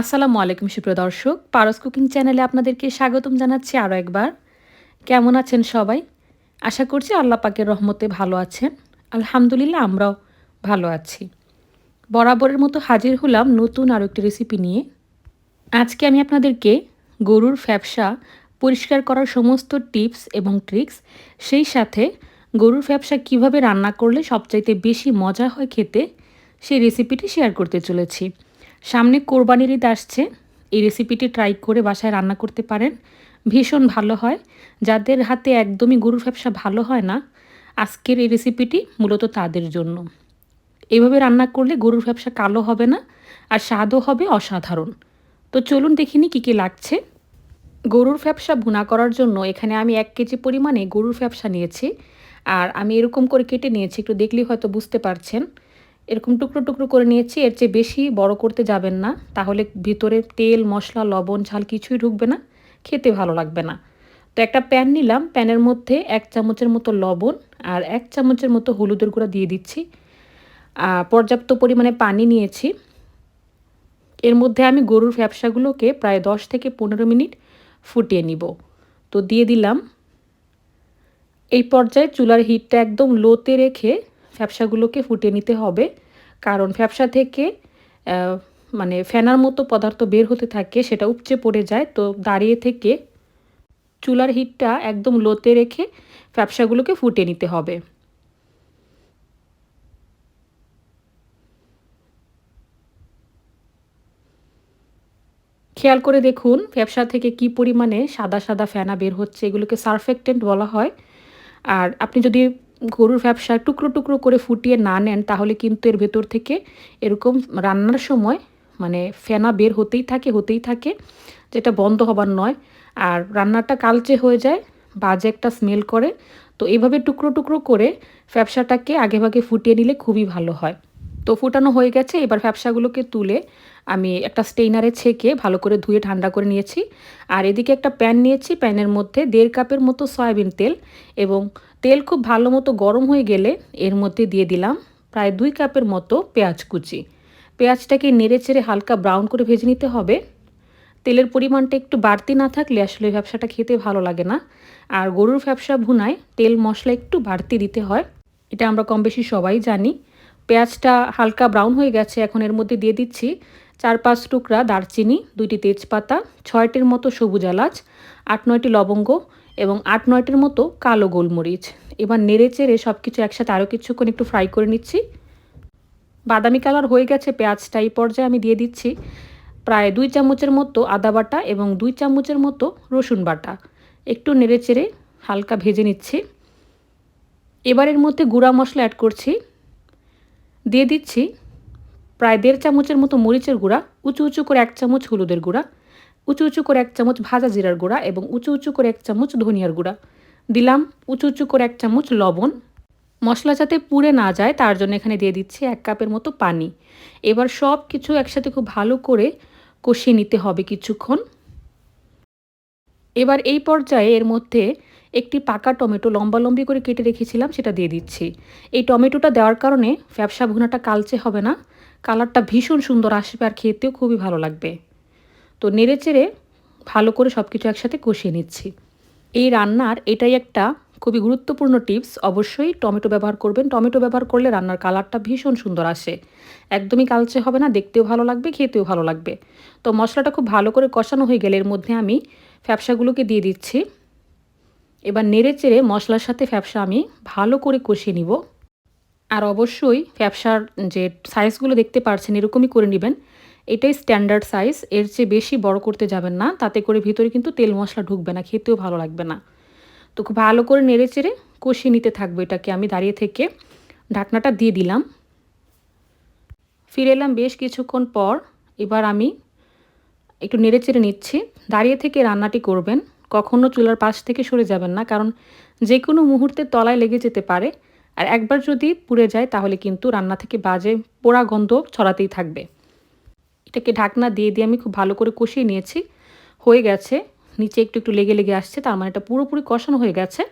আসসালামু আলাইকুম, সুপ্রিয় দর্শক। পারস কুকিং চ্যানেলে আপনাদেরকে স্বাগতম জানাচ্ছি আরও একবার। কেমন আছেন সবাই? আশা করছি আল্লাহ পাকের রহমতে ভালো আছেন। আলহামদুলিল্লাহ, আমরাও ভালো আছি। বরাবরের মতো হাজির হলাম নতুন আরও একটি রেসিপি নিয়ে। আজকে আমি আপনাদেরকে গরুর ফ্যাপসা পরিষ্কার করার সমস্ত টিপস এবং ট্রিক্স, সেই সাথে গরুর ফ্যাপসা কীভাবে রান্না করলে সবচাইতে বেশি মজা হয় খেতে, সেই রেসিপিটি শেয়ার করতে চলেছি। সামনে কোরবানির ঈদ আসছে। এই রেসিপিটি ট্রাই করে বাসায় রান্না করতে পারেন। ভীষণ ভালো হয়। যাদের হাতে একদমই গরুর ব্যবসা ভালো হয় না, আজকের এই রেসিপিটি মূলত তাদের জন্য। এভাবে রান্না করলে গরুর ব্যবসা কালো হবে না, আর স্বাদও হবে অসাধারণ। তো চলুন দেখিনি কী কী লাগছে। গরুর ফ্যাপসা ভুনা করার জন্য এখানে আমি এক কেজি পরিমাণে গরুর ফ্যাপসা নিয়েছি। আর আমি এরকম করে কেটে নিয়েছি, একটু দেখলেই হয়তো বুঝতে পারছেন। এরকম টুকরো টুকরো করে নিয়েছি, এর চেয়ে বেশি বড় করতে যাবেন না। তাহলে ভিতরে তেল, মশলা, লবণ, ঝাল কিছুই ঢুকবে না, খেতে ভালো লাগবে না। তো একটা প্যান নিলাম, প্যানের মধ্যে এক চামচের মতো লবণ আর এক চামচের মতো হলুদের গুঁড়া দিয়ে দিচ্ছি। পর্যাপ্ত পরিমাণে পানি নিয়েছি। এর মধ্যে আমি গরুর ব্যবসাগুলোকে প্রায় দশ থেকে পনেরো মিনিট ফুটিয়ে নিব। তো দিয়ে দিলাম। এই পর্যায়ে চুলার হিটটা একদম লোতে রেখে ফ্যাপসাগুলোকে ফুটিয়ে নিতে হবে। কারণ ফ্যাপসা থেকে মানে ফেনার মতো পদার্থ বের হতে থাকে, সেটা উপচে পড়ে যায়। তো দাঁড়িয়ে থেকে চুলার হিটটা একদম লোতে রেখে ফ্যাপসাগুলোকে ফুটিয়ে নিতে হবে। খেয়াল করে দেখুন ফ্যাপসা থেকে কি পরিমাণে সাদা সাদা ফেনা বের হচ্ছে, এগুলোকে সারফেক্টেন্ট বলা হয়। আর আপনি যদি গরুর ব্যবসা টুকরো টুকরো করে ফুটিয়ে না নেন, তাহলে কিন্তু এর ভেতর থেকে এরকম রান্নার সময় মানে ফেনা বের হতেই থাকে হতেই থাকে, যেটা বন্ধ হবার নয়। আর রান্নাটা কালচে হয়ে যায়, বাজে একটা স্মেল করে, তো এইভাবে টুকরো টুকরো করে ব্যবসাটাকে আগেভাগে ফুটিয়ে নিলে খুবই ভালো হয়। তো ফুটানো হয়ে গেছে, এবার ব্যবসাগুলোকে তুলে আমি একটা স্টেইনারে ছেঁকে ভালো করে ধুয়ে ঠান্ডা করে নিয়েছি। আর এদিকে একটা প্যান নিয়েছি প্যানের মধ্যে দেড় কাপের মতো সয়াবিন তেল এবং তেল খুব ভালো মতো গরম হয়ে গেলে এর মধ্যে দিয়ে দিলাম প্রায় দুই কাপের মতো পেঁয়াজ কুচি। পেঁয়াজটাকে নেড়ে চেড়ে হালকা ব্রাউন করে ভেজে নিতে হবে। তেলের পরিমাণটা একটু বাড়তি না থাকলে আসলে ওই ব্যবসাটা খেতে ভালো লাগে না। আর গরুর ব্যবসা ভুনায় তেল মশলা একটু বাড়তি দিতে হয়, এটা আমরা কম বেশি সবাই জানি। পেঁয়াজটা হালকা ব্রাউন হয়ে গেছে, এখন এর মধ্যে দিয়ে দিচ্ছি চার পাঁচ টুকরা দারচিনি, দুইটি তেজপাতা, ছয়টির মতো সবুজ এলাচ, আট নয়টি লবঙ্গ এবং আট নয়টির মতো কালো গোলমরিচ। এবার নেড়ে চেড়ে সব কিছু একসাথে আরও কিছুক্ষণ একটু ফ্রাই করে নিচ্ছি। বাদামি কালার হয়ে গেছে, পেঁয়াজটা এই পর্যায়ে আমি দিয়ে দিচ্ছি প্রায় দুই চামচের মতো আদা বাটা এবং দুই চামচের মতো রসুন বাটা। একটু নেড়ে চেড়ে হালকা ভেজে নিচ্ছি। এবারের মধ্যে গুঁড়া মশলা অ্যাড করছি। দিয়ে দিচ্ছি প্রায় দেড় চামচের মতো মরিচের গুঁড়া, উঁচু উঁচু করে এক চামচ হলুদের গুঁড়া, উঁচু উঁচু করে এক চামচ ভাজা জিরার গুঁড়া এবং উঁচু উঁচু করে এক চামচ ধনিয়ার গুঁড়া। দিলাম উঁচু উঁচু করে এক চামচ লবণ। মশলা যাতে পুড়ে না যায় তার জন্য এখানে দিয়ে দিচ্ছি এক কাপের মতো পানি। এবার সব কিছু একসাথে খুব ভালো করে কষিয়ে নিতে হবে কিছুক্ষণ। এবার এই পর্যায়ে এর মধ্যে একটি পাকা টমেটো লম্বা লম্বি করে কেটে রেখেছিলাম, সেটা দিয়ে দিচ্ছি। এই টমেটোটা দেওয়ার কারণে ব্যবসা ভুনাটা কালচে হবে না। কালারটা ভীষণ সুন্দর আসবে আর খেতেও খুবই ভালো লাগবে। তো নেড়ে চেড়ে ভালো করে সব কিছু একসাথে কষিয়ে নিচ্ছি। এই রান্নার এটাই একটা খুবই গুরুত্বপূর্ণ টিপস। অবশ্যই টমেটো ব্যবহার করবেন। টমেটো ব্যবহার করলে রান্নার কালারটা ভীষণ সুন্দর আসে। একদমই কালচে হবে না, দেখতেও ভালো লাগবে, খেতেও ভালো লাগবে। তো মশলাটা খুব ভালো করে কষানো হয়ে গেলে এর মধ্যে আমি ফ্যাপসাগুলোকে দিয়ে দিচ্ছি। এবার নেড়ে চেড়ে মশলার সাথে ফ্যাপসা আমি ভালো করে কষিয়ে নিব। আর অবশ্যই ফ্যাপসার যে সাইজগুলো দেখতে পারছেন, এরকমই করে নেবেন। এটাই স্ট্যান্ডার্ড সাইজ এর চেয়ে বেশি বড় করতে যাবেন না। তাতে করে ভিতরে কিন্তু তেল মশলা ঢুকবে না, খেতেও ভালো লাগবে না। তো খুব ভালো করে নেড়ে চেড়ে কষিয়ে নিতে থাকব এটাকে। আমি দাঁড়িয়ে থেকে ঢাকনাটা দিয়ে দিলাম। ফিরে এলাম বেশ কিছুক্ষণ পর। এবার আমি একটু নেড়ে চেড়ে নিচ্ছি। দাঁড়িয়ে থেকে রান্নাটি করবেন। কখনও চুলার পাশ থেকে সরে যাবেন না, কারণ যে কোনো মুহূর্তে তলায় লেগে যেতে পারে। আর একবার যদি পুড়ে যায়, তাহলে কিন্তু রান্না থেকে বাজে পোড়া গন্ধ ছড়াতেই থাকবে। এটাকে ঢাকনা দিয়ে দিয়ে আমি খুব ভালো করে কষিয়ে নিয়েছি। হয়ে গেছে। নিচে একটু একটু লেগে লেগে আসছে, তার মানে এটা পুরোপুরি কষানো হয়ে গেছে।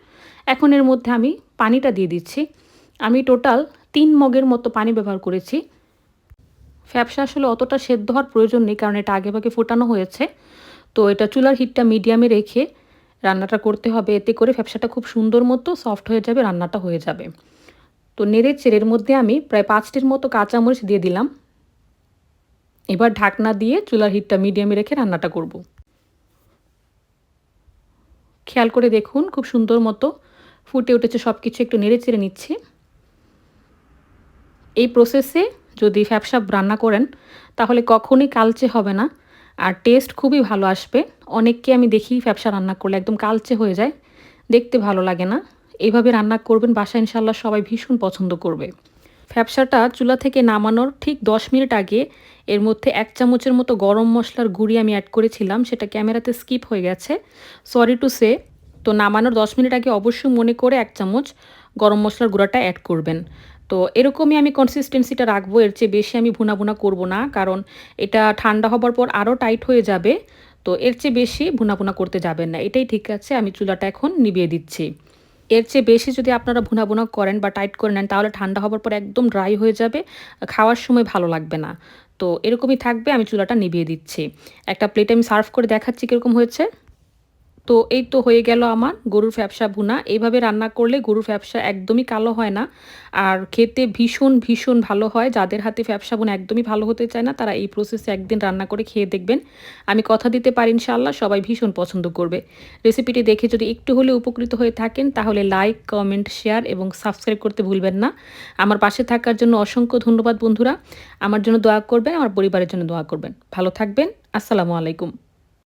এখন এর মধ্যে আমি পানিটা দিয়ে দিচ্ছি। আমি টোটাল তিন মগের মতো পানি ব্যবহার করেছি। ফ্যাপসা আসলে অতটা সেদ্ধ হওয়ার প্রয়োজন নেই, কারণ এটা আগে ভাগে ফোটানো হয়েছে। তো এটা চুলার হিটটা মিডিয়ামে রেখে রান্নাটা করতে হবে। এতে করে ফ্যাপসাটা খুব সুন্দর মতো সফট হয়ে যাবে, রান্নাটা হয়ে যাবে। তো নেড়ে চেড়ের মধ্যে আমি প্রায় পাঁচটির মতো কাঁচামরিচ দিয়ে দিলাম। এবার ঢাকনা দিয়ে চুলার হিটটা মিডিয়ামে রেখে রান্নাটা করব। খেয়াল করে দেখুন, খুব সুন্দর মতো ফুটে উঠেছে সব কিছু একটু নেড়ে চেড়ে নিচ্ছি। এই প্রসেসে যদি ফ্যাপসা রান্না করেন, তাহলে কখনই কালচে হবে না আর টেস্ট খুবই ভালো আসবে। অনেককে আমি দেখি ফ্যাপসা রান্না করলে একদম কালচে হয়ে যায়। দেখতে ভালো লাগে না। এইভাবে রান্না করবেন বাসা ইনশাল্লাহ সবাই ভীষণ পছন্দ করবে। ফ্যাপসাটা চুলা থেকে নামানোর ঠিক দশ মিনিট আগে এর মধ্যে এক চামচের মতো গরম মশলার গুঁড়ি আমি অ্যাড করেছিলাম, সেটা ক্যামেরাতে স্কিপ হয়ে গেছে। সরি টু সে তো নামানোর দশ মিনিট আগে অবশ্যই মনে করে এক চামচ গরম মশলার গুঁড়াটা অ্যাড করবেন। তো এরকমই আমি কনসিস্টেন্সিটা রাখব, এর চেয়ে বেশি আমি ভুনা ভুনা করব না, কারণ এটা ঠান্ডা হবার পর আরও টাইট হয়ে যাবে, তো এর চেয়ে বেশি ভুনা ভুনা করতে যাবেন না। এটাই ঠিক আছে, আমি চুলাটা এখন নিভিয়ে দিচ্ছি। এর চেয়ে বেশি যদি আপনারা ভুনা ভুনা করেন বা টাইট করে নেন, তাহলে ঠান্ডা হবার পর একদম ড্রাই হয়ে যাবে, খাওয়ার সময় ভালো লাগবে না। তো এরকমই থাকবে, আমি চুলাটা নিভিয়ে দিচ্ছি। একটা প্লেটে আমি সার্ভ করে দেখাচ্ছি কীরকম হয়েছে। তো এই তো হয়ে গেল আমার গরুর ফ্যাপসা ভুনা। এইভাবে রান্না করলে গরুর ফ্যাপসা একদমই কালো হয় না। আর খেতে ভীষণ ভীষণ ভালো হয়। যাদের হাতে ফ্যাপসা বোনা একদমই ভালো হতে চায় না, তারা এই প্রসেসে একদিন রান্না করে খেয়ে দেখবেন। আমি কথা দিতে পারি ইনশাল্লাহ সবাই ভীষণ পছন্দ করবে। রেসিপিটি দেখে যদি একটু হলে উপকৃত হয়ে থাকেন, তাহলে লাইক কমেন্ট শেয়ার এবং সাবস্ক্রাইব করতে ভুলবেন না। আমার পাশে থাকার জন্য অসংখ্য ধন্যবাদ বন্ধুরা। আমার জন্য দোয়া করবেন, আমার পরিবারের জন্য দোয়া করবেন। ভালো থাকবেন। আসসালামু আলাইকুম।